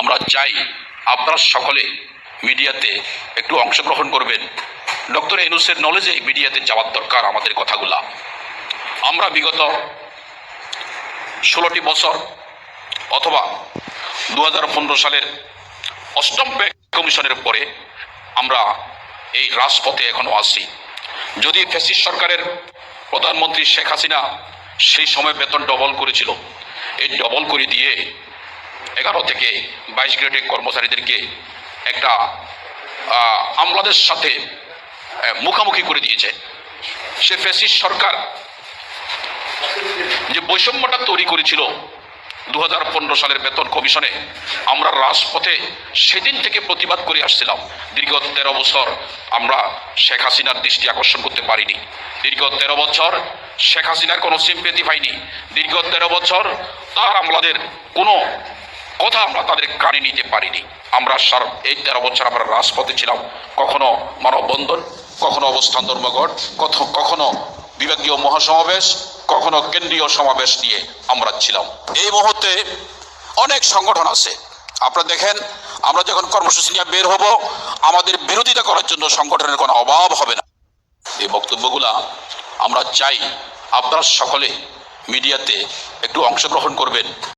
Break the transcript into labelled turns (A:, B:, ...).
A: আমরা চাই আপনারা সকলে মিডিয়াতে একটু অংশগ্রহণ করবেন। ডক্টর এনুসের নলেজে মিডিয়াতে যাওয়ার দরকার আমাদের কথাগুলা। আমরা বিগত ষোলোটি বছর অথবা দু হাজার পনেরো সালের অষ্টম পে কমিশনের পরে আমরা এই রাজপথে এখনও আসি যদি ফ্যাসিস্ট সরকারের প্রধানমন্ত্রী শেখ হাসিনা সেই সময় বেতন ডবল করেছিল, এই ডবল করে দিয়ে এগারো থেকে বাইশ গ্রেডের কর্মচারীদেরকে একটা আমলাদের সাথে মুখামুখি করে দিয়েছে। সে ফ্যাসিস্ট সরকার যে বৈষম্যটা তৈরি করেছিল দু হাজার পনেরো সালের বেতন কমিশনে, আমরা রাজপথে সেদিন থেকে প্রতিবাদ করে আসছিলাম। দীর্ঘ তেরো বছর আমরা শেখ হাসিনার দৃষ্টি আকর্ষণ করতে পারিনি। দীর্ঘ তেরো বছর শেখ হাসিনার কোনো সিম্পেতি পাইনি। দীর্ঘ তেরো বছর তার আমলাদের কোনো কথা আমরা তাদের কানে নিতে পারিনি। আমরা সার, এই তেরো বছর আমরা রাজপথে ছিলাম। কখনো মানববন্ধন, কখনো অবস্থান ধর্মঘট কখনো বিভাগীয় মহাসমাবেশ, কখনো কেন্দ্রীয় সমাবেশ নিয়ে আমরা ছিলাম। এই মুহূর্তে অনেক সংগঠন আছে। আপনারা দেখেন, আমরা যখন কর্মসূচি নিয়ে বের হব, আমাদের বিরোধিতা করার জন্য সংগঠনের কোনো অভাব হবে না। এই বক্তব্যগুলা আমরা চাই আপনারা সকলে মিডিয়াতে একটু অংশগ্রহণ করবেন।